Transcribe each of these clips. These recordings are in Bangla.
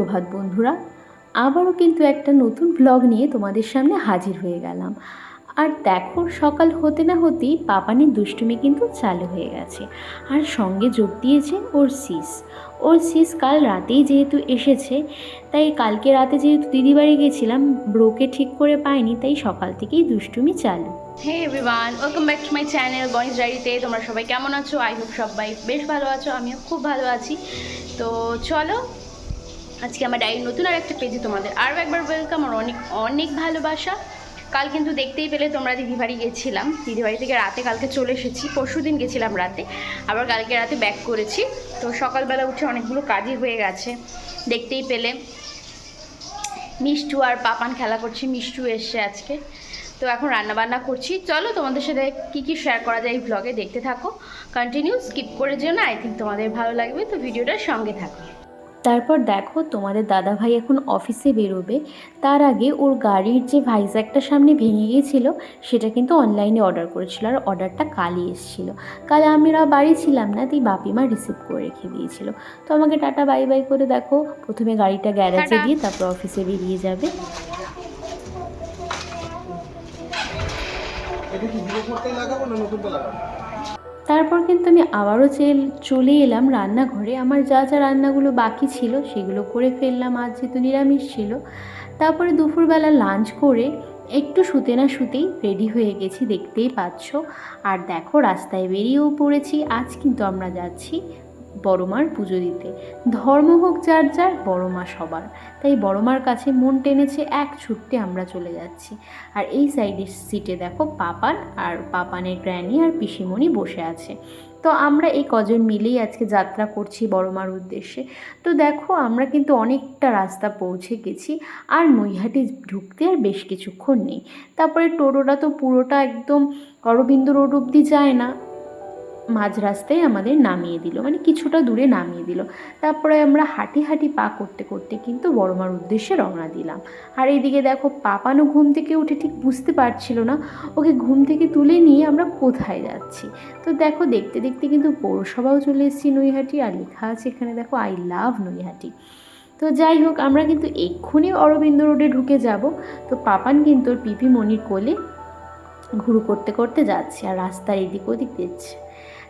সুপ্রভাত বন্ধুরা, আবারও কিন্তু একটা নতুন ব্লগ নিয়ে তোমাদের সামনে হাজির হয়ে গেলাম। আর দেখো, সকাল হতে না হতেই পাপানির দুষ্টুমি কিন্তু চালু হয়ে গেছে। আর সঙ্গে যোগ দিয়েছে ওর সিস ওর সিস কাল রাতেই যেহেতু এসেছে, তাই কালকে রাতে যেহেতু দিদি বাড়ি গেছিলাম, ব্রোকে ঠিক করে পাইনি, তাই সকাল থেকেই দুষ্টুমি চালু। Hey everyone welcome back to my channel Ganesh ডায়েরিতে তোমরা সবাই কেমন আছো? আই হোপ সবাই বেশ ভালো আছো, আমিও খুব ভালো আছি। তো চলো আজকে আমার ডায়ের নতুন আর একটা পেজে তোমাদের আরও একবার ওয়েলকাম আর অনেক অনেক ভালোবাসা। কাল কিন্তু দেখতেই পেলে তোমরা দিদিবাড়ি গেছিলাম। দিদিবাড়ি থেকে রাতে কালকে চলে এসেছি পরশু দিন গেছিলাম রাতে। আবার কালকে রাতে ব্যাক করেছি। তো সকালবেলা উঠে অনেকগুলো কাজই হয়ে গেছে। দেখতেই পেলে মিষ্টু আর পাপান খেলা করছি, মিষ্টু এসছে আজকে। তো এখন রান্না বান্না করছি। চলো তোমাদের সাথে কী কী শেয়ার করা যায় এই ব্লগে দেখতে থাকো। কন্টিনিউ স্কিপ করে যেও না আই থিঙ্ক তোমাদের ভালো লাগবে। তো ভিডিওটার সঙ্গে থাকো। তারপর দেখো তোমাদের দাদা ভাই এখন অফিসে বেরোবে। তার আগে ওর গাড়ির যে ভাইজ্যাকটা সামনে ভেঙে গিয়েছিল সেটা কিন্তু অনলাইনে অর্ডার করেছিল আর অর্ডারটা কালই এসেছিল। কাল আমরা বাড়ি ছিলাম না তাই বাপিমা রিসিভ করে রেখে দিয়েছিল। তো আমাকে টাটা বাই বাই করে দেখো প্রথমে গাড়িটা গ্যারেজে। দিয়ে তারপর অফিসে বেরিয়ে যাবে। এটা কি ভিডিও করতে লাগাবো না নতুনটা লাগাবো? তারপর কিন্তু আমি আবারও চেল এলাম রান্নাঘরে। আমার যা যা রান্নাগুলো বাকি ছিল সেগুলো করে ফেললাম। আজ যেহেতু নিরামিষ ছিল, তারপরে দুপুরবেলা লাঞ্চ করে একটু শুতে না শুতেই রেডি হয়ে গেছি, দেখতেই পাচ্ছ। আর দেখো, রাস্তায় বেরিয়েও পড়েছি। আজ কিন্তু আমরা যাচ্ছি বড়মার পুজো দিতে। ধর্ম হোক যার যার, বড়মা সবার। তাই বড়মার কাছে মন টেনেছে এক ছুটতে আমরা চলে যাচ্ছি। আর এই সাইডের সিটে দেখো পাপান আর পাপানের গ্র্যানি আর পিসিমণি বসে আছে। তো আমরা এই কজন মিলেই আজকে যাত্রা করছি বড়মার উদ্দেশ্যে। তো দেখো আমরা কিন্তু অনেকটা রাস্তা পৌঁছে গেছি, আর নৈহাটি ঢুকতে আর বেশ কিছুক্ষণ নেই। তারপরে টোটোটা তো পুরোটা একদম অরবিন্দ রোড অবধি যায় না। মাঝ রাস্তায় আমাদের নামিয়ে দিল মানে কিছুটা দূরে নামিয়ে দিল। তারপরে আমরা হাঁটি হাঁটি পা করতে করতে কিন্তু বড়মার উদ্দেশ্যে রওনা দিলাম। আর এইদিকে দেখো, পাপানো ঘুম থেকে উঠে ঠিক বুঝতে পারছিল না। ওকে ঘুম থেকে তুলে নিয়ে আমরা কোথায় যাচ্ছি? তো দেখো, দেখতে দেখতে কিন্তু পৌরসভাও চলে এসেছি নৈহাটি, আর লেখা আছে এখানে দেখো, আই লাভ নৈহাটি। তো যাই হোক, আমরা কিন্তু এক্ষুনি অরবিন্দ রোডে ঢুকে যাব। তো পাপান কিন্তু পিপি মনির কোলে ঘুরু করতে করতে যাচ্ছে, আর রাস্তার এদিক ওদিক দিচ্ছে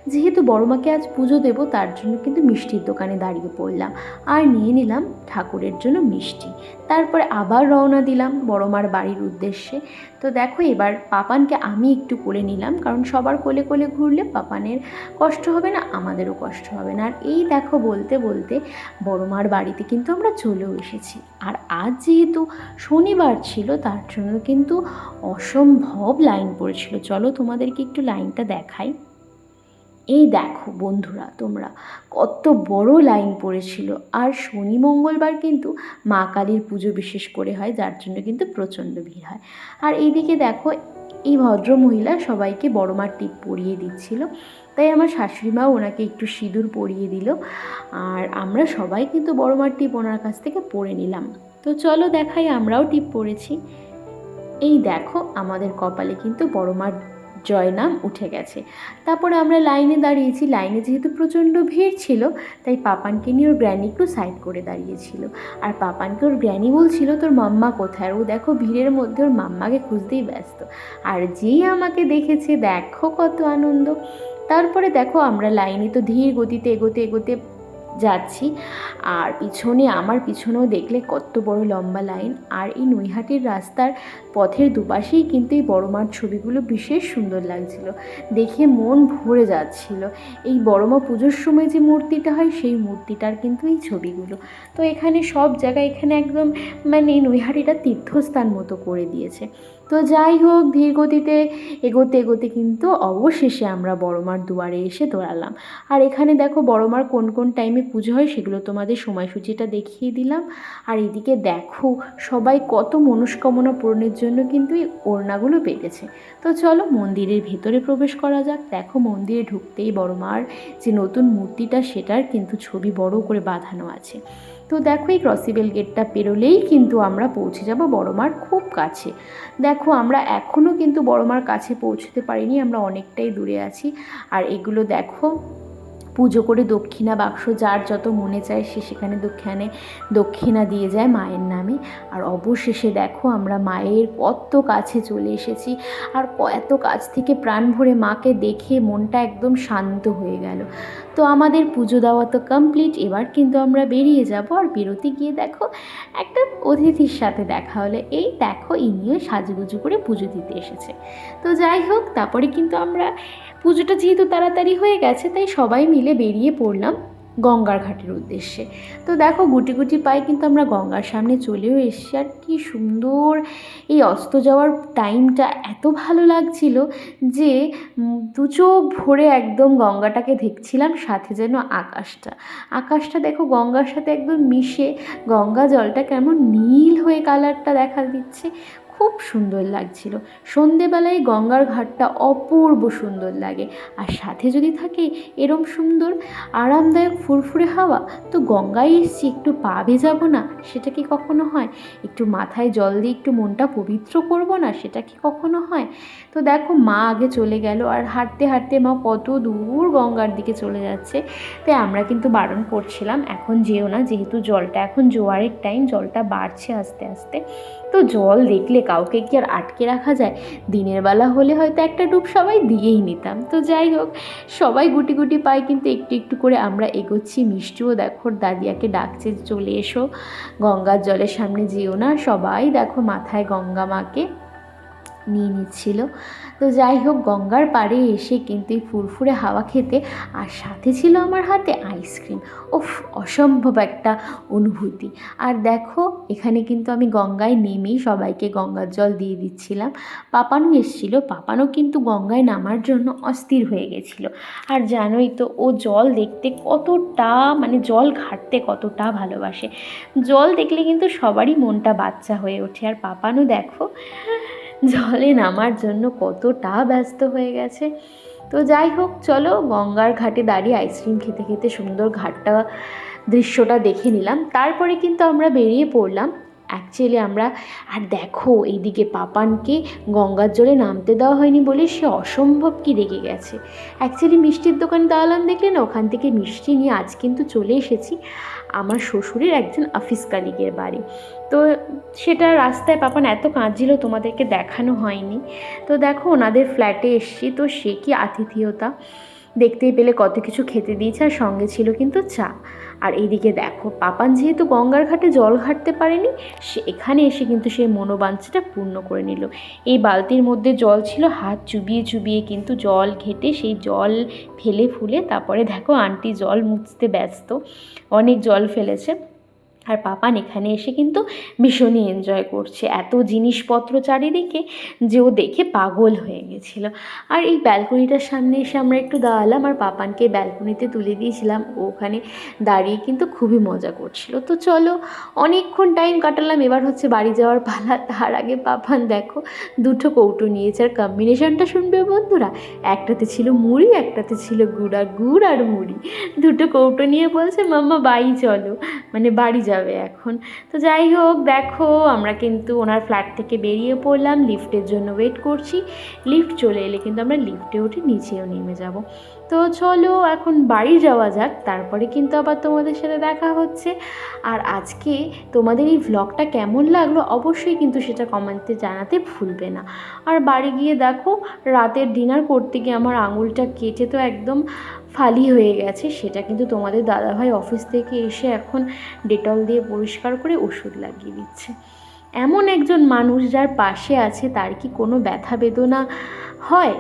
যেহেতু বড়মাকে আজ পুজো দেব, তার জন্য কিন্তু মিষ্টির দোকানে দাঁড়িয়ে পড়লাম। আর নিয়ে নিলাম ঠাকুরের জন্য মিষ্টি। তারপরে আবার রওনা দিলাম বড়মার বাড়ির উদ্দেশ্যে। তো দেখো, এবার পাপানকে আমি একটু কোলে নিলাম, কারণ সবার কোলে কোলে ঘুরলে পাপানের কষ্ট হবে না, আমাদেরও কষ্ট হবে না। আর এই দেখো, বলতে বলতে বড় মার বাড়িতে কিন্তু আমরা চলেও এসেছি। আর আজ যেহেতু শনিবার ছিল, তার জন্য কিন্তু অসম্ভব লাইন পড়েছিল। চলো তোমাদেরকে একটু লাইনটা দেখাই। এই দেখো বন্ধুরা, তোমরা কত বড় লাইন পড়েছিল। আর শনি মঙ্গলবার কিন্তু মা কালীর পুজো বিশেষ করে হয়, যার জন্য কিন্তু প্রচণ্ড ভিড় হয়। আর এইদিকে দেখো, এই ভদ্র মহিলা সবাইকে বড় মার টিপ পরিয়ে দিচ্ছিল। তাই আমার শাশুড়ি মাও ওনাকে একটু সিঁদুর পরিয়ে দিল। আর আমরা সবাই কিন্তু বড় মার টিপ ওনার কাছ থেকে পরে নিলাম। তো চলো দেখাই, আমরাও টিপ পরেছি এই দেখো, আমাদের কপালে কিন্তু বড় মার জয়নাম উঠে গেছে। তারপরে আমরা লাইনে দাঁড়িয়েছি। লাইনে যেহেতু প্রচণ্ড ভিড় ছিল, তাই পাপানকে নিয়ে ওর গ্র্যানি একটু সাইড করে দাঁড়িয়েছিল। আর পাপানকে ওর গ্র্যানি বলছিল, তোর মাম্মা কোথায়? ও দেখো ভিড়ের মধ্যে ওর মাম্মাকে খুঁজতেই ব্যস্ত। আর যেই আমাকে দেখেছে, দেখো কত আনন্দ। তারপরে দেখো আমরা লাইনে তো ধীর গতিতে এগোতে এগোতে যাচ্ছি। আর পিছনে, আমার পিছনেও দেখলে কত বড় লম্বা লাইন। আর এই নৈহাটির রাস্তার পথের দুপাশেই কিন্তু এই বড় মার ছবিগুলো বিশেষ সুন্দর লাগছিল। দেখে মন ভরে যাচ্ছিল। এই বড়মা পুজোর সময় যে মূর্তিটা হয়, সেই মূর্তিটার কিন্তু এই ছবিগুলো। তো এখানে সব জায়গায় এখানে একদম মানে এই নৈহাটিটা তীর্থস্থান মতো করে দিয়েছে। তো যাই হোক, ধীর গতিতে এগোতে এগোতে কিন্তু অবশেষে আমরা বড়মার দুয়ারে এসে দৌড়ালাম। আর এখানে দেখো বড়মার কোন কোন টাইমে পুজো হয় সেগুলো তোমাদের সময়সূচিটা দেখিয়ে দিলাম। আর এদিকে দেখো সবাই কত মনস্কামনা পূরণের জন্য কিন্তু এই ওড়নাগুলো পেতেছে। তো চলো মন্দিরের ভেতরে প্রবেশ করা যাক। দেখো মন্দিরে ঢুকতেই বড়মার যে নতুন মূর্তিটা সেটার কিন্তু ছবি বড় করে বাঁধানো আছে। তো দেখো এই ক্রসিবেল গেটটা পেরোলেই কিন্তু আমরা পৌঁছে যাব বড়মার খুব কাছে। দেখো আমরা এখনও কিন্তু বড়মার কাছে পৌঁছতে পারিনি, আমরা অনেকটাই দূরে আছি। আর এগুলো দেখো পুজো করে দক্ষিণা বাক্স যার যত মনে চায় সে সেখানে দক্ষিণে দক্ষিণা দিয়ে যায় মায়ের নামে। আর অবশেষে দেখো আমরা মায়ের কত কাছে চলে এসেছি। আর এত কাছ থেকে প্রাণ ভরে মাকে দেখে মনটা একদম শান্ত হয়ে গেল। তো আমাদের পুজো দেওয়া তো কমপ্লিট এবার কিন্তু আমরা বেরিয়ে যাব। আর বেরোতে গিয়ে দেখো একটা অতিথির সাথে দেখা হলো। এই দেখো ইনিও সাজুগুজু করে পুজো দিতে এসেছে। তো যাই হোক, তারপরে কিন্তু আমরা পুজোটা যেহেতু তাড়াতাড়ি হয়ে গেছে, তাই সবাই মিলে বেরিয়ে পড়লাম গঙ্গার ঘাটের উদ্দেশ্যে। তো দেখো, গুটি গুটি পায়ে কিন্তু আমরা গঙ্গার সামনে চলেও এসেছি। আর কি সুন্দর এই অস্ত যাওয়ার টাইমটা এত ভালো লাগছিল যে দু চোখ ভরে একদম গঙ্গাটাকে দেখছিলাম, সাথে যেন আকাশটা। আকাশটা দেখো, গঙ্গার সাথে একদম মিশে গঙ্গা জলটা কেমন নীল হয়ে কালারটা দেখা দিচ্ছে। খুব সুন্দর লাগছিল। সন্ধেবেলায় গঙ্গার ঘাটটা অপূর্ব সুন্দর লাগে। আর সাথে যদি থাকে এরম সুন্দর, আরামদায়ক ফুরফুরে হাওয়া, তো গঙ্গায় এসছি, একটু পা ভেজাবো না, সেটা কি কখনো হয়? একটু মাথায় জল দিয়ে একটু মনটা পবিত্র করব না, সেটা কি কখনো হয়? তো দেখো, মা আগে চলে গেল, আর হাঁটতে হাঁটতে মা কত দূর গঙ্গার দিকে চলে যাচ্ছে। তাই আমরা কিন্তু বারণ করছিলাম, এখন যেও না, যেহেতু জলটা এখন জোয়ারের টাইম জলটা বাড়ছে আস্তে আস্তে। তো জল দেখলে কাউকে কি আর আটকে রাখা যায়? দিনের বেলা হলে হয়তো একটা ডুব সবাই দিয়েই নিতাম। তো যাই হোক, সবাই গুটি গুটি পায় কিন্তু একটু একটু করে আমরা এগোচ্ছি। মিষ্টিও দেখো, দাদিয়াকে ডাকছে, চলে এসো। গঙ্গার জলের সামনে যেও না। সবাই দেখো মাথায় গঙ্গা মাকে। নিয়ে নিচ্ছিল। তো যাই হোক, গঙ্গার পাড়ে এসে কিন্তু এই ফুরফুরে হাওয়া খেতে আর সাথে ছিল আমার হাতে আইসক্রিম। ওফ অসম্ভব একটা অনুভূতি। আর দেখো, এখানে কিন্তু আমি গঙ্গায় নেমেই সবাইকে গঙ্গার জল দিয়ে দিচ্ছিলাম। পাপানু এসেছিল। পাপানও কিন্তু গঙ্গায় নামার জন্য অস্থির হয়ে গেছিল। আর জানোই তো, ও জল দেখতে কতটা মানে জল ঘাটতে কতটা ভালোবাসে। জল দেখলে কিন্তু সবারই মনটা বাচ্চা হয়ে ওঠে। আর পাপানও দেখো জলে নামার জন্য কতটা ব্যস্ত হয়ে গেছে। তো যাই হোক, চলো গঙ্গার ঘাটে দাঁড়িয়ে আইসক্রিম খেতে খেতে সুন্দর ঘাটটা, দৃশ্যটা দেখে নিলাম। তারপরে কিন্তু আমরা বেরিয়ে পড়লাম। অ্যাকচুয়ালি আমরা, আর দেখো, এইদিকে পাপানকে গঙ্গার জলে নামতে দেওয়া হয়নি বলে সে অসম্ভব কি রেগে গেছে। অ্যাকচুয়ালি মিষ্টির দোকান দাঁড়ালাম দেখলে না, ওখান থেকে মিষ্টি নিয়ে আজ কিন্তু চলে এসেছি। আমার শ্বশুরের একজন অফিস কালিগের বাড়ি। তো সেটা রাস্তায় পাপান এত কাঁদছিল তোমাদেরকে দেখানো হয়নি। তো দেখো ওনাদের ফ্ল্যাটে এসছি, তো সে কি আতিথেয়তা? দেখতেই পেলে কত কিছু খেতে দিয়েছে আর সঙ্গে ছিল কিন্তু চা। আর এইদিকে দেখো, পাপান যেহেতু গঙ্গার ঘাটে জল ঘাটতে পারেনি, সে এখানে এসে কিন্তু সেই মনোবাঞ্ছাটা পূর্ণ করে নিল। এই বালতির মধ্যে জল ছিল, হাত চুবিয়ে চুবিয়ে কিন্তু জল ঘেটে সেই জল ফেলে ফুলে তারপরে দেখো আন্টি জল মুছতে ব্যস্ত, অনেক জল ফেলেছে। আর পাপান এখানে এসে কিন্তু ভীষণই এনজয় করছে। এত জিনিসপত্র চারিদিকে যে ও দেখে পাগল হয়ে গেছিল। আর এই ব্যালকনিটার সামনে এসে আমরা একটু দাঁড়ালাম আর পাপানকে ব্যালকনিতে তুলে দিয়েছিলাম। ওখানে দাঁড়িয়ে কিন্তু খুবই মজা করছিল। তো চলো, অনেকক্ষণ টাইম কাটালাম। এবার হচ্ছে বাড়ি যাওয়ার পালা। তার আগে পাপান দেখো, দুটো কৌটো নিয়েছে। আর কম্বিনেশনটা শুনবে বন্ধুরা? একটাতে ছিল মুড়ি, একটাতে ছিল গুড়। আর গুড় আর মুড়ি। দুটো কৌটো নিয়ে বলছে, মাম্মা, বাড়ি চলো। মানে বাড়ি যাবে এখন। তো যাই হোক, দেখো, আমরা কিন্তু ওনার ফ্ল্যাট থেকে বেরিয়ে পড়লাম। লিফটের জন্য ওয়েট করছি। লিফট চলে এলে কিন্তু আমরা লিফটে উঠে নিচেও নেমে যাব। তো চলো এখন বাড়ি যাওয়া যাক, তারপরে কিন্তু আবার তোমাদের সাথে দেখা হচ্ছে। আর আজকে তোমাদের এই ভ্লগটা কেমন লাগল অবশ্যই কিন্তু সেটা কমেন্টে জানাতে ভুলবে না। আর বাড়ি গিয়ে দেখো, রাতের ডিনার করতে গিয়ে আমার আঙুলটা কেটে তো একদম ফালি হয়ে গেছে, সেটা কিন্তু তোমাদের দাদাভাই অফিস থেকে এসে এখন ডেটল দিয়ে পরিষ্কার করে ওষুধ লাগিয়ে দিচ্ছে। এমন একজন মানুষ যার পাশে আছে, তার কি কোনো ব্যথা বেদনা হয়?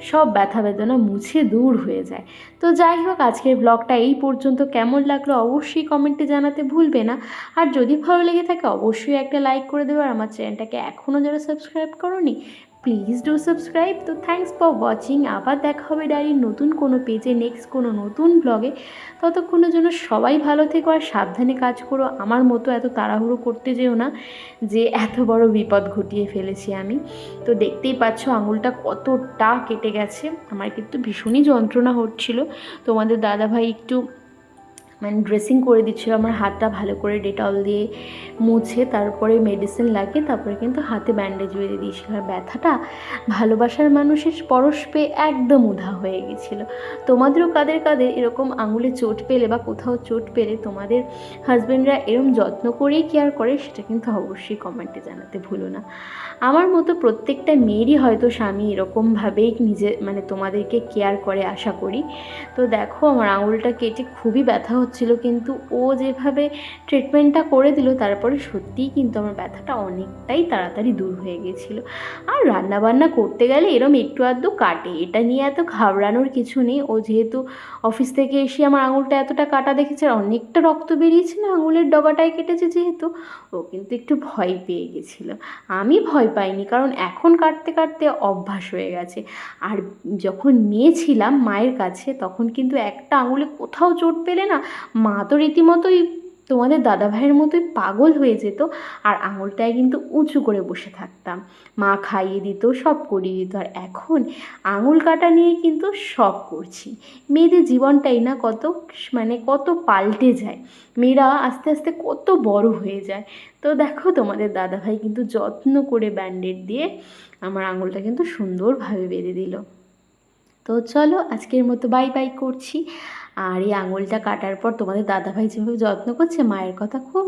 সব ব্যথা বেদনা মুছে দূর হয়ে যায়। তো যাই হোক, আজকের ব্লগটা এই পর্যন্ত। কেমন লাগল অবশ্যই কমেন্টে জানাতে ভুলবে না। আর যদি ভালো লেগে থাকে, অবশ্যই একটা লাইক করে দেবে। আর আমার চ্যানেলটাকে এখনও যারা সাবস্ক্রাইব করোনি প্লিজ ডু সাবস্ক্রাইব তো থ্যাংকস ফর ওয়াচিং আবার দেখা হবে ডায়েরির নতুন কোনো পেজে নেক্সট কোনো নতুন ব্লগে ততক্ষণের জন্য সবাই ভালো থেকো আর সাবধানে কাজ করো। আমার মতো এত তাড়াহুড়ো করতে যেও না যে এত বড় বিপদ ঘটিয়ে ফেলেছি আমি। তো দেখতেই পাচ্ছ আঙুলটা কতটা কেটে গেছে। আমার কিন্তু ভীষণই যন্ত্রণা হচ্ছিল। তোমাদের দাদাভাই একটু মানে ড্রেসিং করে দিচ্ছিল, আমার হাতটা ভালো করে ডেটল দিয়ে মুছে তারপরে মেডিসিন লাগিয়ে তারপরে কিন্তু হাতে ব্যান্ডেজ বেঁধে দিয়েছিল। আর ব্যথাটা ভালোবাসার মানুষের পরশ পেয়ে একদম উধা হয়ে গেছিল। তোমাদেরও কাদের কাদের এরকম আঙুলে চোট পেলে বা কোথাও চোট পেলে তোমাদের হাজব্যান্ডরা এরম যত্ন করেই কেয়ার করে সেটা কিন্তু অবশ্যই কমেন্টে জানাতে ভুলো না। আমার মতো প্রত্যেকটা মেয়েরই হয়তো স্বামী এরকমভাবেই নিজে মানে তোমাদেরকে কেয়ার করে আশা করি। তো দেখো, আমার আঙুলটা কেটে খুবই ব্যথা হচ্ছিল, কিন্তু ও যেভাবে ট্রিটমেন্টটা করে দিল, তারপরে সত্যিই কিন্তু আমার ব্যথাটা অনেকটাই তাড়াতাড়ি দূর হয়ে গেছিল। আর রান্নাবান্না করতে গেলে এরম একটু আধটু কাটে, এটা নিয়ে এত ঘাবড়ানোর কিছু নেই। ও যেহেতু অফিস থেকে এসে আমার আঙুলটা এতটা কাটা দেখেছে, আর অনেকটা রক্ত বেরিয়েছে না আঙুলের ডগাটায় কেটেছে যেহেতু, ও কিন্তু একটু ভয় পেয়ে গেছিল। আমি ভয় পাইনি, কারণ এখন কাটতে কাটতে অভ্যাস হয়ে গেছে। আর যখন মেয়ে ছিলাম মায়ের কাছে, তখন কিন্তু একটা আঙুলে কোথাও চোট পেলে না মা তো রীতিমতোই তোমাদের দাদা ভাইয়ের মতোই পাগল হয়ে যেত, আর আঙুলটায় কিন্তু উঁচু করে বসে থাকতাম। মা খাইয়ে দিত, সব করিয়ে দিত, আর এখন আঙুল কাটা নিয়ে কিন্তু সব করছি। মেয়েদের জীবনটাই না কত মানে কত পাল্টে যায়। মেয়েরা আস্তে আস্তে কত বড় হয়ে যায়। তো দেখো তোমাদের দাদাভাই কিন্তু যত্ন করে ব্যান্ডেড দিয়ে আমার আঙুলটা কিন্তু সুন্দরভাবে বেঁধে দিল। তো চলো আজকের মতো বাই বাই করছি। আর এই আঙুলটা কাটার পর তোমাদের দাদাভাই যেভাবে যত্ন করছে মায়ের কথা খুব